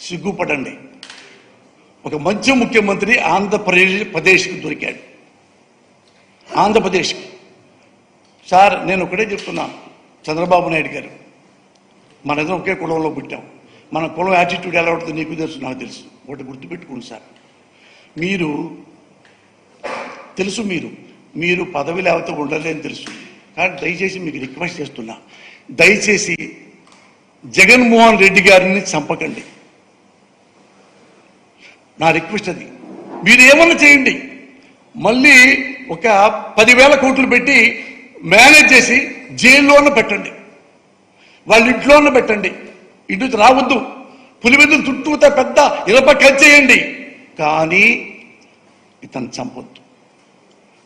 సిగ్గుపడండి. ఒక మంచి ముఖ్యమంత్రి ఆంధ్రప్రదేశ్ ప్రదేశ్కి దొరికాడు. ఆంధ్రప్రదేశ్కి. సార్ నేను ఒకటే చెప్తున్నాను చంద్రబాబు నాయుడు గారు మన ఒకే కులంలో పుట్టాం. మన కులం యాటిట్యూడ్ ఎలా ఉంటుందో నీకు తెలుసు నాకు తెలుసు. ఒకటి గుర్తుపెట్టుకోండి సార్. మీరు తెలుసు మీరు. మీరు పదవి లేకపోతే ఉండలేని తెలుసు. కానీ దయచేసి మీకు రిక్వెస్ట్ చేస్తున్నా. దయచేసి జగన్మోహన్ రెడ్డి గారిని చంపకండి. నా రిక్వెస్ట్ అది. మీరు ఏమన్నా చేయండి. మళ్ళీ ఒక పదివేల కోట్లు పెట్టి మేనేజ్ చేసి జైల్లోనే పెట్టండి. వాళ్ళ ఇంట్లోనే పెట్టండి. ఇంటికి రావద్దు. పులివెందులు చుట్టూతా పెద్ద ఇరప చేయండి. కానీ ఇతను చంపొద్దు.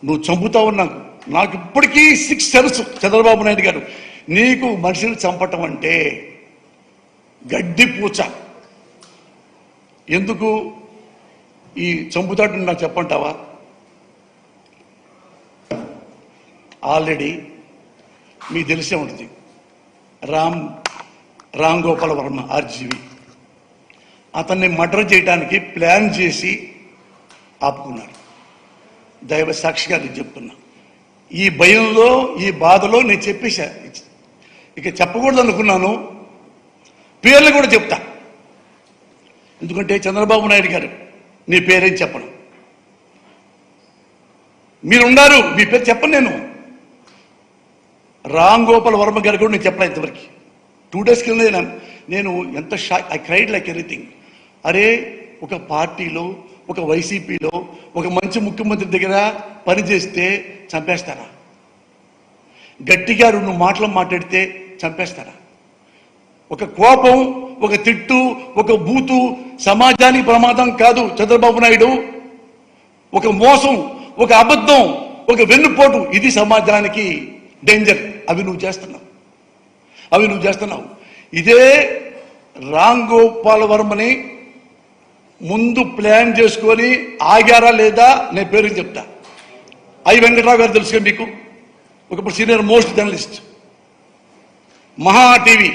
నువ్వు చంపుతావు నాకు నాకు ఇప్పటికీ సిక్స్ తెలుసు చంద్రబాబు నాయుడు గారు. నీకు మనిషిని చంపటం అంటే గడ్డి పూచ. ఎందుకు? ఈ చంపుతాడు నాకు చెప్పంటావా? ఆల్రెడీ మీకు తెలిసే ఉంటుంది. రామ్ రామ్ గోపాల్ వర్మ ఆర్జీవి. అతన్ని మర్డర్ చేయడానికి ప్లాన్ చేసి ఆపుకున్నారు. దైవ సాక్షిగా నేను చెప్తున్నా. ఈ భయంలో ఈ బాధలో నేను చెప్పేశా. ఇక చెప్పకూడదు అనుకున్నాను పేర్లు కూడా చెప్తా. ఎందుకంటే చంద్రబాబు నాయుడు గారు నీ పేరేం చెప్పను? మీరున్నారు మీ పేరు చెప్పను నేను. రామ్ గోపాల్ వర్మ గారు కూడా నేను చెప్పలే ఇంతవరకు. టూ డేస్ కింద నేను నేను ఎంత షా ఐ క్రైడ్ లైక్ ఎనీథింగ్ అరే ఒక పార్టీలో ఒక వైసీపీలో ఒక మంచి ముఖ్యమంత్రి దగ్గర పనిచేస్తే చంపేస్తారా? గట్టిగా రెండు మాటలు మాట్లాడితే చంపేస్తారా? ఒక కోపం ఒక తిట్టు ఒక బూతు సమాజానికి ప్రమాదం కాదు చంద్రబాబు నాయుడు. ఒక మోసం ఒక అబద్ధం ఒక వెన్నుపోటు ఇది సమాజానికి డేంజర్ అవి నువ్వు చేస్తున్నావు. అవి నువ్వు చేస్తున్నావు. ఇదే రామ్ గోపాల్ వర్మని ముందు ప్లాన్ చేసుకొని ఆగారా లేదా నేను పేరు చెప్తా. ఐ వెంకట్రావు గారు తెలుసుగా మీకు. ఒకప్పుడు senior most journalist. Maha TV.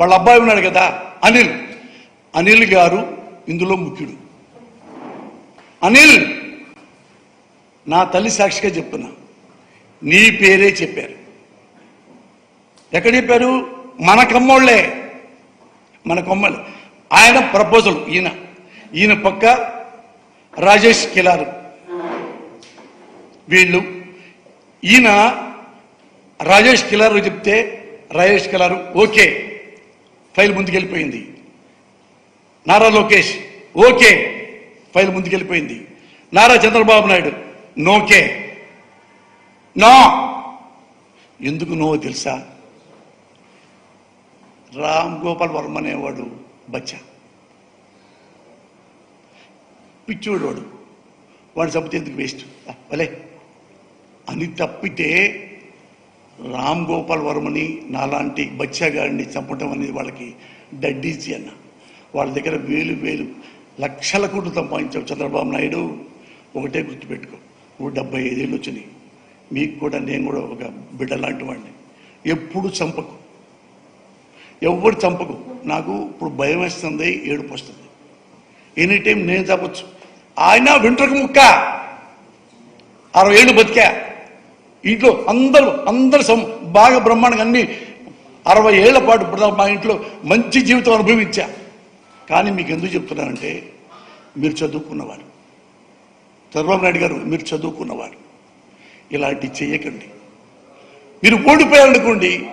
వాళ్ళ అబ్బాయి ఉన్నాడు కదా అనిల్. అనిల్ గారు ఇందులో ముఖ్యుడు. అనిల్ నా తల్లి సాక్షిగా చెప్తున్నా. నీ పేరే చెప్పారు. ఎక్కడ చెప్పారు? మన కమ్మోళ్ళే. మన కొమ్మలు. ఆయన ప్రపోజల్ ఈయన. ఈయన పక్క రాజేష్ కిలారు. వీళ్ళు. ఈయన రాజేష్ కిలారు చెప్తే రాజేష్ కిలారు ఓకే. ఫైల్ ముందుకెళ్ళిపోయింది. Nara Lokesh okay file ముందుకెళ్ళిపోయింది. Nara Chandrababu Naidu no okay. No. ఎందుకు నో తెలుసా? రామ్ గోపాల్ వర్మ అనేవాడు బచ్చా. పిచ్చోడు వాడు వాడు చంపితే ఎందుకు వేస్ట్? భలే. అని తప్పితే రామ్ గోపాల్ వర్మని నాలాంటి బచ్చా గారిని చంపటం అనేది వాళ్ళకి డడ్డీజీ అన్న. వాళ్ళ దగ్గర వేలు వేలు లక్షల కోట్లు సంపాదించావు చంద్రబాబు నాయుడు. ఒకటే గుర్తుపెట్టుకో నువ్వు డెబ్బై ఐదేళ్ళు వచ్చినాయి. మీకు కూడా నేను కూడా ఒక బిడ్డ లాంటి వాడిని. ఎప్పుడు చంపకు. ఎవరు చంపకు. నాకు ఇప్పుడు భయం వేస్తుంది ఏడుపు వస్తుంది. ఎనీ టైం నేను చంపచ్చు. ఆయన వెంట్రుక ముక్క. అరవై ఏళ్ళు బతికా. ఇంట్లో అందరూ అందరు సం బాగా బ్రహ్మాండంగా అన్ని అరవై ఏళ్ళ పాటు ఇప్పుడు మా ఇంట్లో మంచి జీవితం అనుభవించా. కానీ మీకు ఎందుకు చెప్తున్నానంటే మీరు చదువుకున్నవారు. చంద్రబాబు నాయుడు గారు మీరు చదువుకున్నవారు. ఇలాంటి చేయకండి. మీరు ఓడిపోయారనుకోండి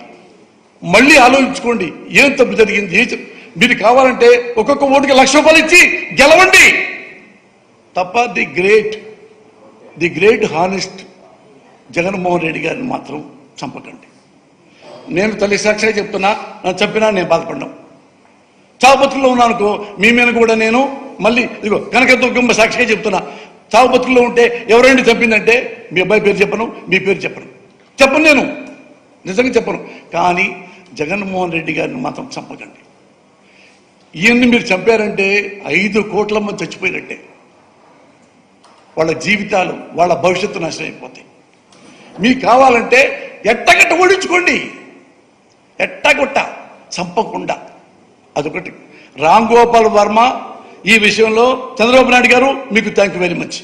మళ్ళీ ఆలోచించుకోండి ఏం తప్పు జరిగింది ఏ మీరు కావాలంటే ఒక్కొక్క ఓటుకి లక్ష రూపాయలు ఇచ్చి గెలవండి. తప్ప the great the great honest Jaganmohan Reddy గారిని మాత్రం చంపకండి. నేను తల్లి సాక్షిగా చెప్తున్నా నన్ను చంపినా నేను బాధపడ్డాం చావుబతుల్లో ఉన్నానుకో మీ మీద కూడా నేను మళ్ళీ ఇదిగో కనకదుర్గమ్మ సాక్షిగా చెప్తున్నా. చావుబతుల్లో ఉంటే ఎవరైనా చంపిందంటే మీ అబ్బాయి పేరు చెప్పను మీ పేరు చెప్పను. చెప్పను నేను. నిజంగా చెప్పను. కానీ జగన్మోహన్ రెడ్డి గారిని మాత్రం చంపకండి. ఈయన్ని మీరు చంపారంటే ఐదు కోట్ల మంది చచ్చిపోయినట్టే. వాళ్ళ జీవితాలు వాళ్ళ భవిష్యత్తు నాశనం అయిపోతాయి. మీకు కావాలంటే ఎట్టగట్ట ఓడించుకోండి. ఎట్టగొట్ట చంపకుండా. అదొకటి. రామ్ గోపాల్ వర్మ ఈ విషయంలో చంద్రబాబు నాయుడు గారు మీకు థ్యాంక్ యూ వెరీ మచ్